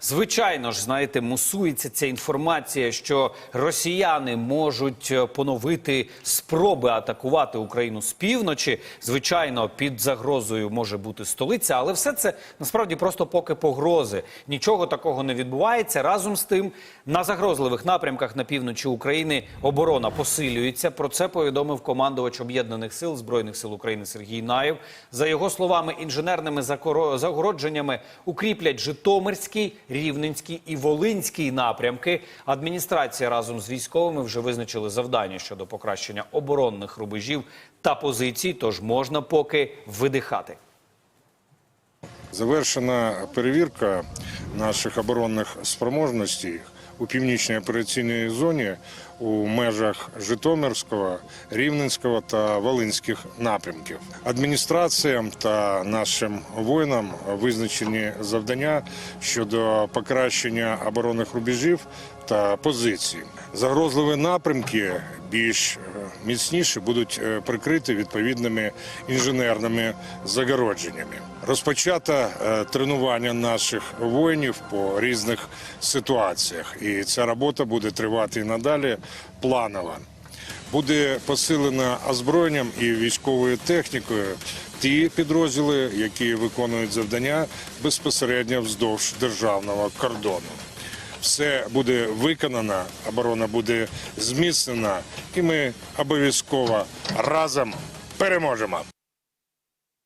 Звичайно ж, знаєте, мусується ця інформація, що росіяни можуть е, поновити спроби атакувати Україну з півночі. Звичайно, під загрозою може бути столиця, але все це насправді просто поки погрози. Нічого такого не відбувається. Разом з тим, на загрозливих напрямках на півночі України оборона посилюється. Про це повідомив командувач об'єднаних сил збройних сил України Сергій Наєв. За його словами, інженерними загородженнями укріплять Житомирський, Рівненський і Волинський напрямки. Адміністрація разом з військовими вже визначили завдання щодо покращення оборонних рубежів та позицій. Тож можна поки видихати. Завершена перевірка наших оборонних спроможностей у північній операційній зоні у межах Житомирського, Рівненського та Волинських напрямків. Адміністраціям та нашим воїнам визначені завдання щодо покращення оборонних рубежів та позицій. Загрозливі напрямки більш е, міцніше будуть е, прикриті відповідними інженерними загородженнями. Розпочато е, тренування наших воїнів по різних ситуаціях, і ця робота буде тривати і надалі планово. Буде посилено озброєнням і військовою технікою ті підрозділи, які виконують завдання безпосередньо вздовж державного кордону. Все буде виконано, оборона буде зміцнена, і ми обов'язково разом переможемо.